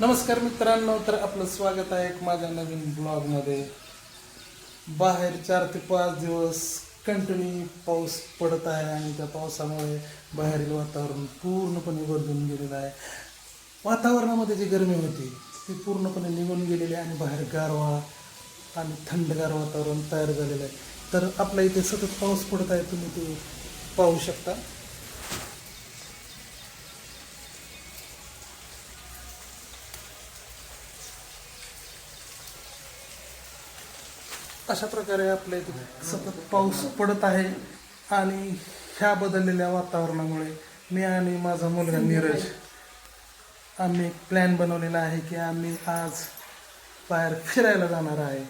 नमस्कार मित्रांनो तर आपलं स्वागत आहे एक माझ्या नवीन ब्लॉगमध्ये. बाहेर चार ते पाच दिवस कंटिन्यू पाऊस पडत आहे आणि त्या पावसामुळे बाहेरील वातावरण पूर्णपणे बदलून गेलेलं आहे. वातावरणामध्ये जी गरमी होती ती पूर्णपणे निघून गेलेली आहे आणि बाहेर गारवा आणि थंडगार वातावरण तयार झालेलं आहे. तर आपल्या इथे सतत पाऊस पडत आहे तुम्ही ते पाहू शकता. अशा प्रकारे आपल्या इथे सतत पाऊस पडत आहे आणि ह्या बदललेल्या वातावरणामुळे मी आणि माझा मुलगा नीरज आम्ही एक प्लॅन बनवलेला आहे की आम्ही आज बाहेर फिरायला जाणार आहे.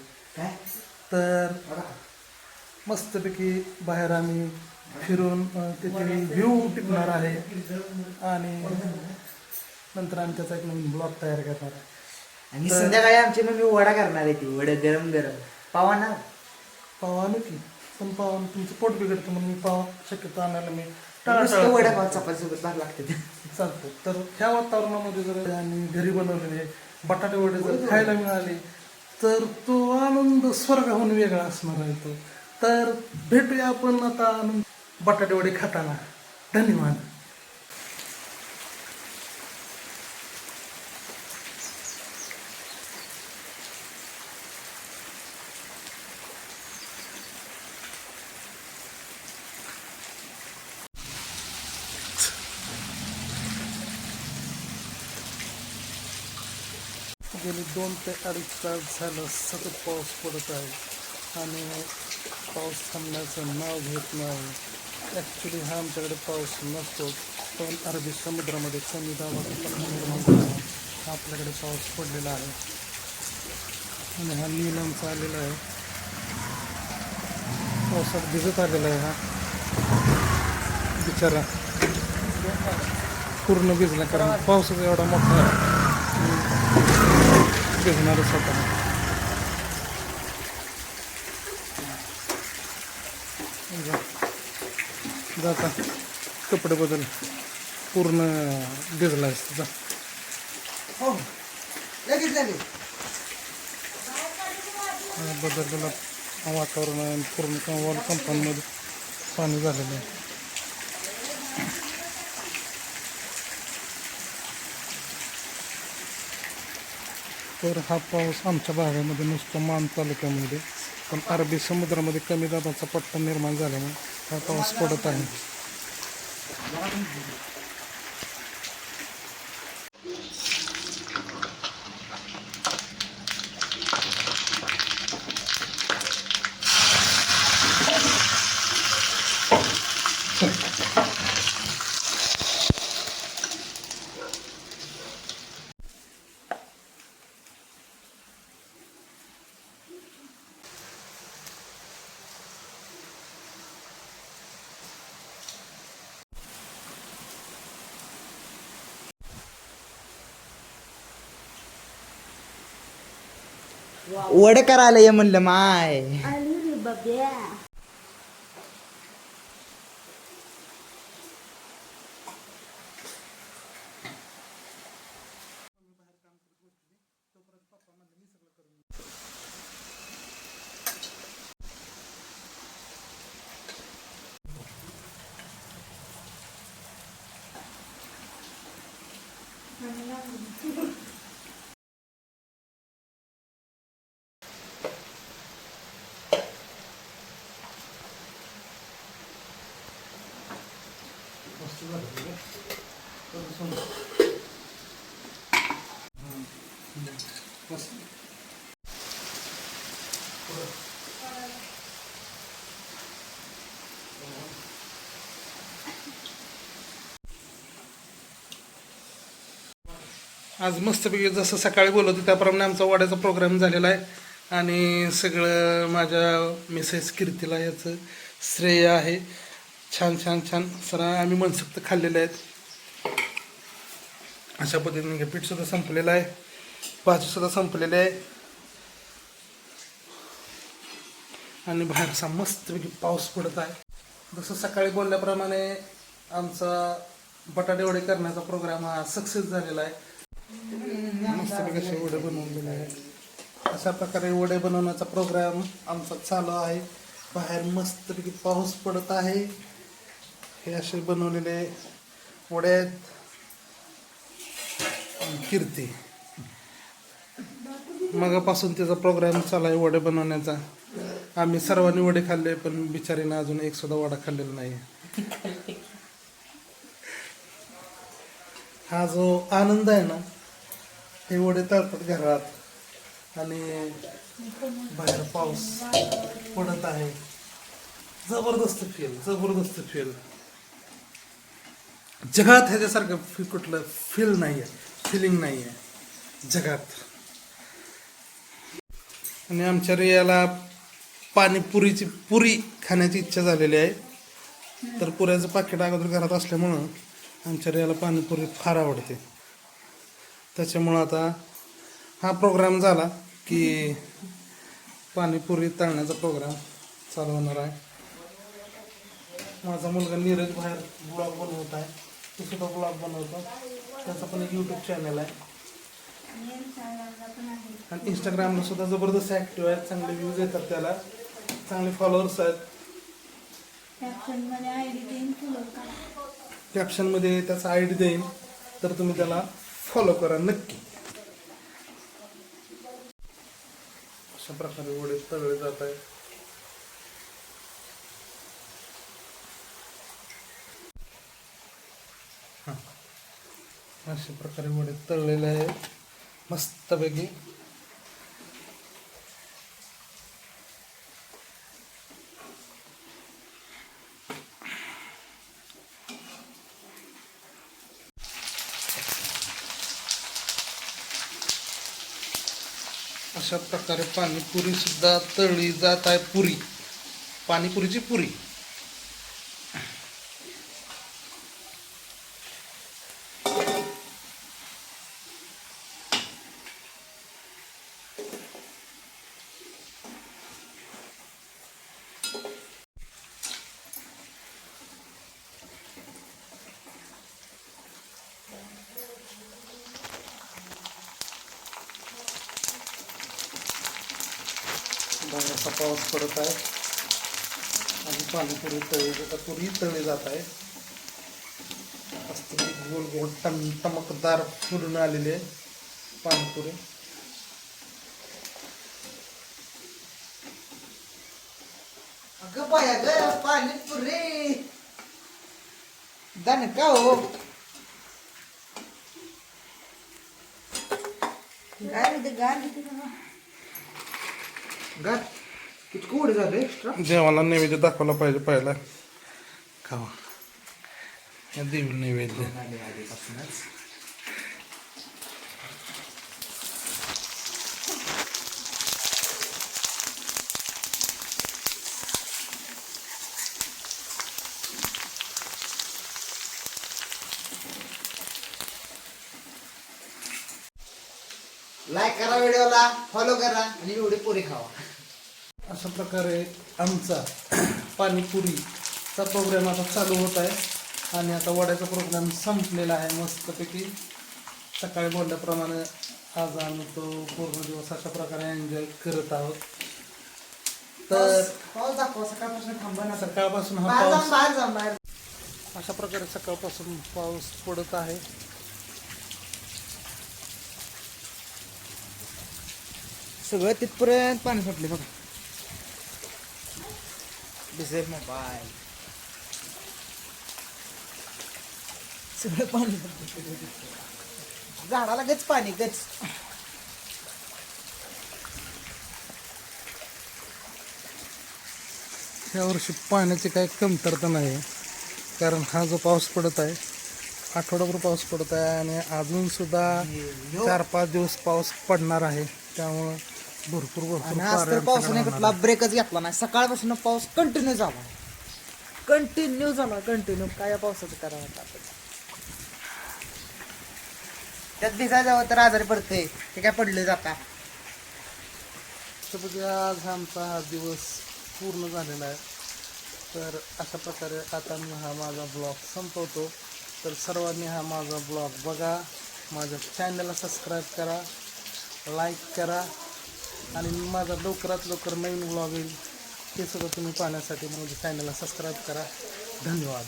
तर मस्तपैकी बाहेर आम्ही फिरून तिथे व्ह्यू टिपणार आहे आणि नंतर आम्ही त्याचा एक नवीन ब्लॉग तयार करणार आहे. आणि संध्याकाळी आमची मम्मी वडा करणार आहे ती वडा गरम गरम पावा ना पाव आणू की? पण पाव तुमचं पोट बिघडतं म्हणून मी पाव शक्यतो आणायला मी नुसतं टाळाटाळ वडा करतो. पाव चपाती सोबत भाग लागते चालतं तर ह्या वातावरणामध्ये जर आणि घरी बनवलेले बटाटे वडे जर खायला मिळाले तर तो आनंद स्वर्गाहून वेगळा असणार आहे तो. तर भेटूया आपण आता आनंद बटाटे वडे खाताना. धन्यवाद. गेली दोन ते अडीच तास झालं सतत पाऊस पडत आहे आणि पाऊस थांबण्याचं नाव घेत नाही. ॲक्च्युली हा आमच्याकडे पाऊस नसतो पण अरबी समुद्रामध्ये कमी दाबाचा निर्माण झाला. हा आपल्याकडे पाऊस पडलेला आहे. आणि हा नीलमचा आलेला आहे. पावसात भिजत आलेला आहे हा. बिचारा. पूर्ण भिजला कारण पावसाचा एवढा मोठा भिजणारच होता. जा- जाता कपडे बदल. पूर्ण भिजला आहे जा. हो. लगेच लगेच बदललेला वातावरण पूर्ण वॉल कंपाऊंडमध्ये पाणी झालेलं आहे. तर हा पाऊस आमच्या भागामध्ये नुसतं मान तालुक्यामध्ये पण अरबी समुद्रामध्ये कमी दाबाचा पट्टा निर्माण झाल्यामुळे हा पाऊस पडत आहे. वड करायला ये म्हणलं माय. आज मस्तपैकी जसं सकाळी बोलत होतो त्याप्रमाणे आमचा वाड्याचा प्रोग्राम झालेला आहे. आणि सगळं माझ्या मिसेस कीर्तीला याचं श्रेय आहे. छान छान छान सर आम्ही मनसक्त खाल्लेले आहेत. अशा पद्धतीने पीठसुद्धा संपलेलं आहे. भाजीसुद्धा संपलेली आहे. आणि बाहेर असा मस्तपैकी पाऊस पडत आहे. जसं सकाळी बोलल्याप्रमाणे आमचा बटाटे वडे करण्याचा प्रोग्राम हा सक्सेस झालेला आहे. मस्तपैकी असे वडे बनवलेले आहेत. अशा प्रकारे वडे बनवण्याचा प्रोग्राम आमचा चालू आहे. बाहेर मस्तपैकी पाऊस पडत आहे. हे असे बनवलेले वडे आहेत कीर्ती. मगापासून त्याचा प्रोग्राम चालू आहे वडे बनवण्याचा. आम्ही सर्वांनी वडे खाल्ले पण बिचारीनं अजून एक सुद्धा वडा खाल्लेला नाही. हा जो आनंद आहे ना हे वडे तळतात घरात. आणि बाहेर पाऊस पडत आहे. जबरदस्त फील जबरदस्त फील जगात ह्याच्यासारखं फी कुठलं फील नाही आहे फिलिंग नाही आहे जगात. आणि आमच्या रियाला पाणीपुरीची पुरी खाण्याची इच्छा झालेली आहे. तर पुऱ्याचं पाकिट अगोदर घरात असल्यामुळं आमच्या रियाला पाणीपुरी फार आवडते. त्याच्यामुळं आता हा प्रोग्राम झाला की पाणीपुरी तळण्याचा प्रोग्राम चालू होणार आहे. माझा मुलगा नीरज बाहेर ब्लॉग बनवत आहे. सुद्धा ब्लॉग बनवतो. त्याचा पण एक यूट्यूब चॅनल आहे. आणि इंस्टाग्रामला सुद्धा जबरदस्त ॲक्टिव्ह आहेत. चांगले व्ह्यूज येतात त्याला. चांगले फॉलोअर्स आहेत. कॅप्शनमध्ये त्याचा आय डी देईन. तर तुम्ही त्याला फॉलो करा नक्की. अशा प्रकारे वडे तळले जात आहे अशा प्रकारे वडे तळलेले आहेत मस्तपैकी. अशा प्रकारे पाणीपुरी सुद्धा तळली जात आहे पुरी. पाणीपुरीची पुरी. बाहेरचा पाऊस पडत आहे. आणि पाणीपुरी तळी आता पुरी तळली जात आहे. मस्त गोल गोल टम टमकदार पूर्ण आलेले पाणीपुरी. अगं बाय अगं पाणीपुरी. दान हो? गार होते गार किती कोड झालं एक्स्ट्रा देवाला नैवेद्य दाखवला पाहिजे पहिला. खावा. देवी नैवेद्य. आधीपासूनच लाईक करा व्हिडिओला फॉलो करा आणि एवढी पुरी खावा. अशा प्रकारे आमचा पाणीपुरीचा प्रोग्राम आता चालू होत आहे. आणि आता वड्याचा प्रोग्राम संपलेला आहे. मस्तपैकी सकाळी बोलल्याप्रमाणे आज आम्ही तो पूर्ण दिवस अशा प्रकारे एन्जॉय करत आहोत. तर पाऊस दाखवा. सकाळपासून थांबा ना. सकाळपासून हा बाहेर जाऊन पाऊस बाहेर जाऊन बाहेर अशा प्रकारे सकाळपासून पाऊस पडत आहे. सगळं तिथपर्यंत पाणी सुटले बघा. दिसेल मोबाईल सगळं पाणी झाडाला गच पाणी गच. यावर्षी पाण्याची काही कमतरता नाही कारण हा जो पाऊस पडत आहे आठवडाभर पाऊस पडत आहे आणि अजून सुद्धा चार पाच दिवस पाऊस पडणार आहे. त्यामुळं भरपूर आणि आज तर पावसाने कुठला ब्रेकच घेतला नाही. सकाळपासून पाऊस कंटिन्यू झाला. कंटिन्यू झाला कंटिन्यू काय या पावसाचं करावं आता आपण? त्यात भिजा जावं तर आजारी पडते ते काय पडले जाता तर बघा, आज आमचा हा दिवस पूर्ण झालेला आहे. तर अशा प्रकारे आता मी हा माझा ब्लॉग संपवतो. तर सर्वांनी हा माझा ब्लॉग बघा. माझ्या चॅनलला सबस्क्राईब करा. लाईक करा. आणि माझा लवकरात लवकर नवीन व्लॉग येईल. ते सुद्धा तुम्ही पाहण्यासाठी माझ्या चॅनलला सबस्क्राईब करा. धन्यवाद.